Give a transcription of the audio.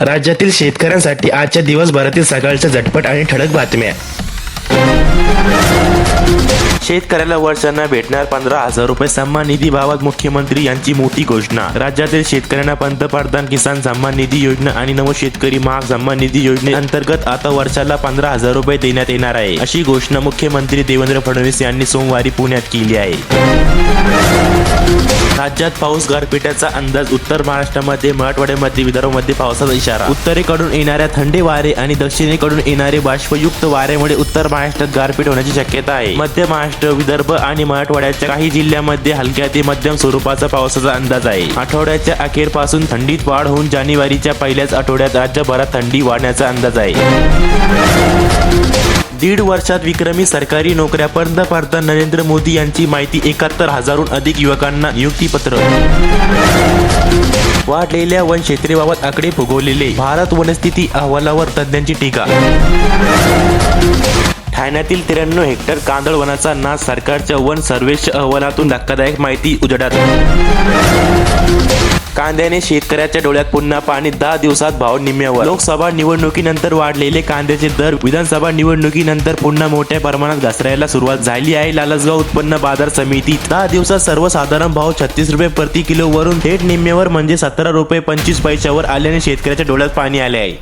राज्यातील शेतकऱ्यांसाठी आजच्या दिवसभरातील सकाळच्या झटपट आणि ठळक बातम्या. शेतकऱ्याला वर्षांना भेटणार पंधरा हजार रुपये सन्मान निधी बाबत मुख्यमंत्री यांची मोठी घोषणा. राज्यातील शेतकऱ्यांना पंतप्रधान किसान सन्मान निधी योजना आणि नव शेतकरी महाग सन्मान निधी योजनेअंतर्गत आता वर्षाला पंधरा हजार रुपये देण्यात येणार आहे. अशी घोषणा मुख्यमंत्री देवेंद्र फडणवीस यांनी सोमवारी पुण्यात केली आहे. राज्यात पाऊस गारपिट्याचा अंदाज उत्तर महाराष्ट्रामध्ये मराठवाड्यामध्ये विदर्भामध्ये पावसाचा इशारा. उत्तरेकडून येणाऱ्या थंडी वारे आणि दक्षिणेकडून येणारे बाष्पयुक्त वाऱ्यामुळे उत्तर महाराष्ट्रात गारपीट होण्याची शक्यता आहे. मध्य महाराष्ट्र विदर्भ आणि मराठवाड्याच्या काही जिल्ह्यांमध्ये हलक्या ते मध्यम स्वरूपाचा पावसाचा अंदाज आहे. आठवड्याच्या अखेरपासून थंडीत वाढ होऊन जानेवारीच्या पहिल्याच आठवड्यात राज्यभरात थंडी वाढण्याचा अंदाज आहे. दीड वर्षात विक्रमी सरकारी नोकऱ्या पंतप्रधान नरेंद्र मोदी यांची माहिती एकाहत्तर हजारहून अधिक युवकांना नियुक्तीपत्र. वाढलेल्या वन क्षेत्रेबाबत आकडे फुगवलेले भारत वनस्थिती अहवालावर तज्ज्ञांची टीका. ठाण्यातील त्र्याण्णव हेक्टर कांदळ वनाचा नाश सरकारच्या वन सर्वेक्षण अहवालातून धक्कादायक माहिती उजडात. कांद्याने शेतकऱ्याच्या डोळ्यात पुन्हा पाणी. दहा दिवसात भाव निम्म्यावर. लोकसभा निवडणुकीनंतर वाढलेले कांद्याचे दर. विधानसभा निवडणुकीनंतर पुन्हा मोठ्या प्रमाणात घसरायला सुरुवात झाली आहे. लालसगाव उत्पन्न बाजार समितीत दहा दिवसात सर्वसाधारण भाव छत्तीस रुपये प्रति किलो वरून थेट निम्म्यावर म्हणजे सतरा रुपये पंचवीस पैशावर आल्याने शेतकऱ्याच्या डोळ्यात पाणी आले आहे.